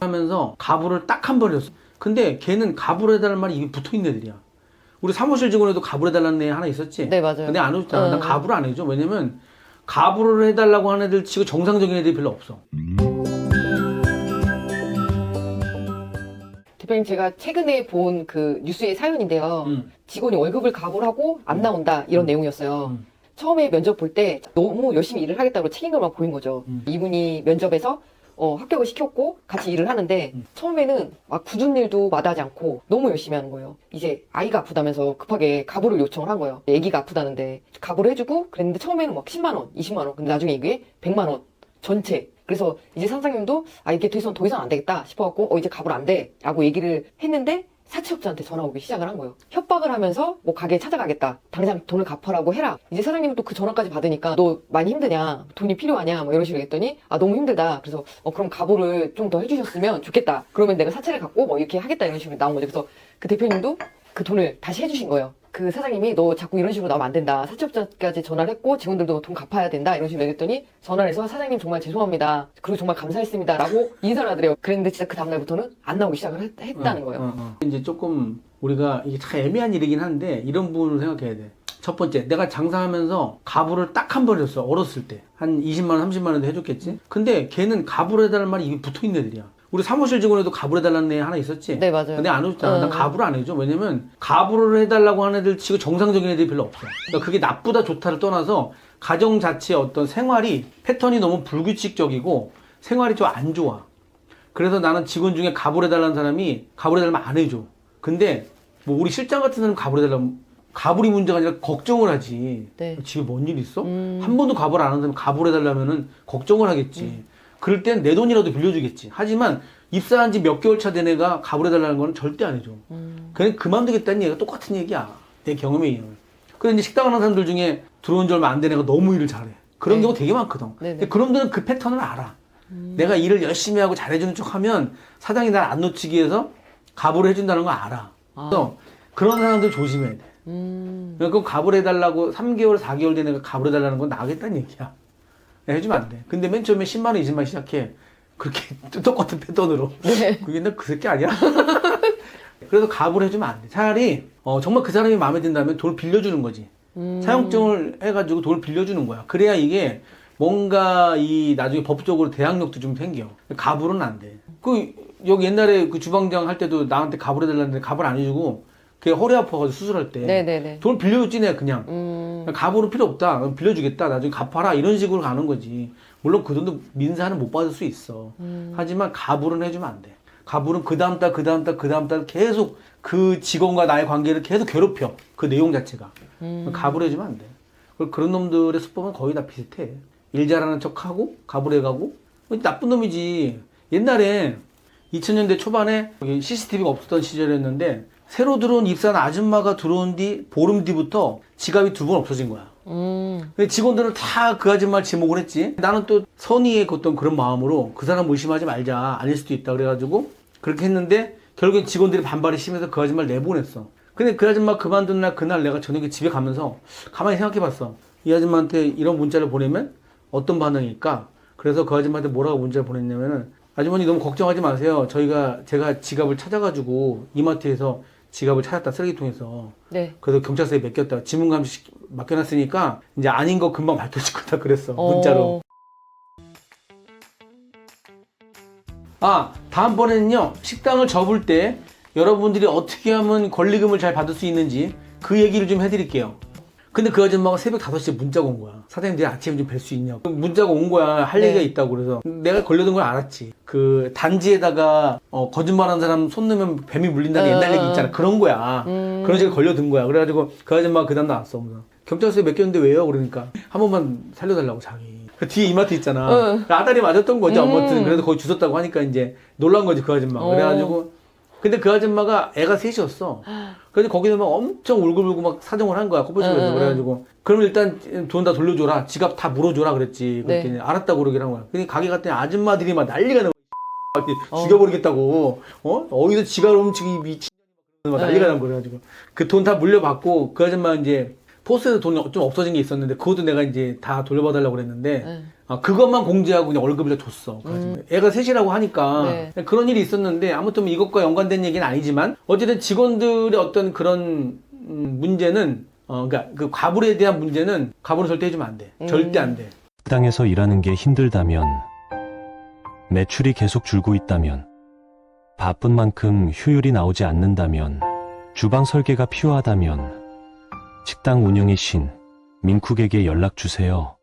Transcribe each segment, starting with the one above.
하면서 가부를 딱한번 했어. 근데 걔는 가부를 해달라는 말이 입에 붙어 있는 애들이야. 우리 사무실 직원에도 가부를 해달라는 애 하나 있었지? 네, 맞아요. 근데 안 해줬잖아. 난 응. 가부를 안 해줘. 왜냐면 가부를 해달라고 하는 애들 치고 정상적인 애들이 별로 없어. 대표님 제가 최근에 본 그 뉴스의 사연인데요. 음. 직원이 월급을 가불하고 안 나온다 이런 내용이었어요. 음. 처음에 면접 볼 때 너무 열심히 일을 하겠다고 책임감만 보인 거죠. 음. 이분이 면접에서 어, 합격을 시켰고 같이 일을 하는데 음. 처음에는 막 굳은 일도 마다하지 않고 너무 열심히 하는 거예요. 이제 아이가 아프다면서 급하게 가부를 요청을 한 거예요. 아기가 아프다는데 가부를 해주고 그랬는데 처음에는 막 10만 원, 20만 원, 근데 나중에 이게 100만 원 전체. 그래서 이제 상상님도 아 이게 더 이상 더 이상 안 되겠다 싶어갖고 어 이제 가불 안 돼라고 얘기를 했는데 사채업자한테 전화 오기 시작을 한 거예요. 협박을 하면서 뭐 가게 찾아가겠다. 당장 돈을 갚아라고 해라. 이제 사장님은 또 그 전화까지 받으니까 너 많이 힘드냐? 돈이 필요하냐? 뭐 이런 식으로 했더니 아 너무 힘들다. 그래서 어 그럼 가보를 좀 더 해주셨으면 좋겠다. 그러면 내가 사채를 갚고 뭐 이렇게 하겠다 이런 식으로 나온 거죠. 그래서 그 대표님도 그 돈을 다시 해주신 거예요. 그 사장님이 너 자꾸 이런 식으로 나오면 안 된다. 사채업자까지 전화를 했고 직원들도 돈 갚아야 된다. 이런 식으로 얘기했더니 전화를 해서 사장님 정말 죄송합니다. 그리고 정말 감사했습니다. 라고 인사를 하더래요. 그랬는데 진짜 그 다음날부터는 안 나오기 시작을 했, 했다는 거예요. 어, 어. 이제 조금 우리가 이게 참 애매한 일이긴 한데 이런 부분을 생각해야 돼. 첫 번째, 내가 장사하면서 가부를 딱 한 번 했어. 어렸을 때. 한 20만 원, 30만 원도 해줬겠지? 근데 걔는 가부를 해달라는 말이 입에 붙어 있는 애들이야. 우리 사무실 직원에도 가부를 해달라는 애 하나 있었지? 네, 맞아요. 근데 안. 난 응. 가부를 안 해줘. 왜냐면 가부를 해달라고 하는 애들 치고 정상적인 애들이 별로 없어. 그러니까 그게 나쁘다 좋다를 떠나서 가정 자체의 어떤 생활이 패턴이 너무 불규칙적이고 생활이 좀 안 좋아. 그래서 나는 직원 중에 가부를 해달라는 사람이 가부를 해달라면 안 해줘. 근데 뭐 우리 실장 같은 사람 가부를 해달라면 가불이 문제가 아니라 걱정을 하지. 네. 집에 뭔 일 있어? 음. 한 번도 가불 안 하는 사람이 가불 해달라면은 걱정을 하겠지. 그럴 땐 내 돈이라도 빌려주겠지. 하지만 입사한 지 몇 개월 차 된 애가 가불 해달라는 건 절대 안 해줘. 음. 그냥 그만두겠다는 얘기가 똑같은 얘기야. 내 경험에 의하면. 그래서 이제 식당 하는 사람들 중에 들어온 지 얼마 안 된 애가 너무 일을 잘해. 그런 네. 경우 되게 많거든. 네네. 근데 그놈들은 그 패턴을 알아. 음. 내가 일을 열심히 하고 잘해주는 척 하면 사장이 날 안 놓치기 위해서 가불을 해준다는 거 알아. 그래서 그런 사람들 조심해야 돼. 음. 그럼 가불 해달라고 3개월, 4개월 된 애가 가불 해달라는 건 나가겠다는 얘기야. 해주면 안 돼. 근데 맨 처음에 10만 원, 20만 원 시작해. 그렇게 똑같은 패턴으로. 네. 그게 나 그 새끼 아니야? 그래서 가불 해주면 안 돼. 차라리, 어, 정말 그 사람이 마음에 든다면 돈을 빌려주는 거지. 음. 사용증을 해가지고 돈을 빌려주는 거야. 그래야 이게 뭔가 이 나중에 법적으로 대항력도 좀 생겨. 가불은 안 돼. 그, 여기 옛날에 그 주방장 할 때도 나한테 가불 해달라는데 가불 안 해주고, 걔 허리 아파가지고 수술할 때. 네네네. 돈을 빌려줬지, 내가 그냥. 음. 가불은 필요 없다. 빌려주겠다. 나중에 갚아라. 이런 식으로 가는 거지. 물론 그 돈도 민사는 못 받을 수 있어. 음. 하지만 가불은 해주면 안 돼. 가불은 그 다음 달, 그 다음 달, 그 다음 달 계속 그 직원과 나의 관계를 계속 괴롭혀. 그 내용 자체가. 음. 가불해주면 안 돼. 그런 놈들의 수법은 거의 다 비슷해. 일 잘하는 척하고 가불해가고 나쁜 놈이지. 옛날에 2000년대 초반에 CCTV가 없었던 시절이었는데 새로 들어온 입사한 아줌마가 들어온 뒤 보름 뒤부터 지갑이 두 번 없어진 거야. 음. 근데 직원들은 다 그 아줌마를 지목을 했지. 나는 또 선의의 어떤 그런 마음으로 그 사람 의심하지 말자. 아닐 수도 있다. 그래가지고 그렇게 했는데 결국엔 직원들이 반발이 심해서 그 아줌마를 내보냈어. 근데 그 아줌마 그만둔 날 그날 내가 저녁에 집에 가면서 가만히 생각해 봤어. 이 아줌마한테 이런 문자를 보내면 어떤 반응일까? 그래서 그 아줌마한테 뭐라고 문자를 보냈냐면은 아주머니 너무 걱정하지 마세요. 저희가 제가 지갑을 찾아가지고 이마트에서 지갑을 찾았다 쓰레기통에서 네. 그래서 경찰서에 맡겼다. 지문 감시 맡겨놨으니까 이제 아닌 거 금방 밝혀질 거다 그랬어. 어. 문자로. 아 다음번에는요 식당을 접을 때 여러분들이 어떻게 하면 권리금을 잘 받을 수 있는지 그 얘기를 좀 해드릴게요. 근데 그 아줌마가 새벽 5시에 문자가 온 거야. 사장님 내일 아침에 좀 뵐 수 있냐고. 문자가 온 거야. 할 네. 얘기가 있다고 그래서. 내가 걸려든 걸 알았지. 그 단지에다가 어, 거짓말하는 사람 손 넣으면 뱀이 물린다는 어, 옛날 얘기 어. 있잖아. 그런 거야. 음. 그런 식으로 걸려든 거야. 그래가지고 그 아줌마가 그 다음 나왔어. 경찰서에 맡겼는데 왜요? 그러니까 한 번만 살려달라고 자기. 그 뒤에 이마트 있잖아. 응. 아다리 맞았던 거지. 음. 아무튼 그래서 거기 주웠다고 하니까 이제 놀란 거지 그 아줌마. 어. 그래가지고 근데 그 아줌마가 애가 셋이었어. 그래서 거기서 막 엄청 울고불고 막 사정을 한 거야. 커플숍에서. 응, 응, 그래가지고 그럼 일단 돈 다 돌려줘라. 지갑 다 물어줘라 그랬지. 네. 그랬더니 알았다고 그러긴 한 거야. 근데 가게 갔더니 아줌마들이 막 난리가 난 거야. 어. 죽여버리겠다고. 어? 어디서 지갑을 훔치기 미친 막 난리가 네. 난 거야. 가지고 그 돈 다 물려받고 그 아줌마 이제 포스에서 돈이 좀 없어진 게 있었는데 그것도 내가 이제 다 돌려받으려고 그랬는데 네. 아, 그것만 공제하고 그냥 월급을 다 줬어. 그래가지고 애가 셋이라고 하니까 네. 그런 일이 있었는데 아무튼 뭐 이것과 연관된 얘기는 아니지만 어쨌든 직원들의 어떤 그런 음, 문제는 어, 그러니까 그 과불에 대한 문제는 과불은 절대 해주면 안 돼. 음. 절대 안 돼. 식당에서 일하는 게 힘들다면, 매출이 계속 줄고 있다면, 바쁜 만큼 효율이 나오지 않는다면, 주방 설계가 필요하다면, 식당 운영의 신, 민쿡에게 연락 주세요.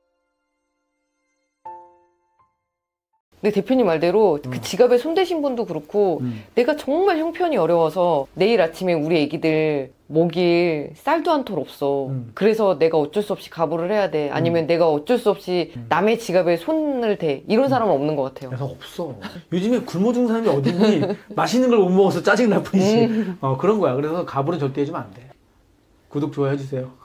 근데 대표님 말대로 그 지갑에 손대신 분도 그렇고 음. 내가 정말 형편이 어려워서 내일 아침에 우리 애기들 먹일 쌀도 한 톨 없어. 음. 그래서 내가 어쩔 수 없이 가부를 해야 돼. 아니면 내가 어쩔 수 없이 남의 지갑에 손을 대. 이런 사람은 없는 것 같아요. 그래서 없어. 요즘에 굶어 죽는 사람이 어딨니? 맛있는 걸 못 먹어서 짜증 날 뿐이지. 어, 그런 거야. 그래서 가불은 절대 해주면 안 돼. 구독, 좋아요 해주세요.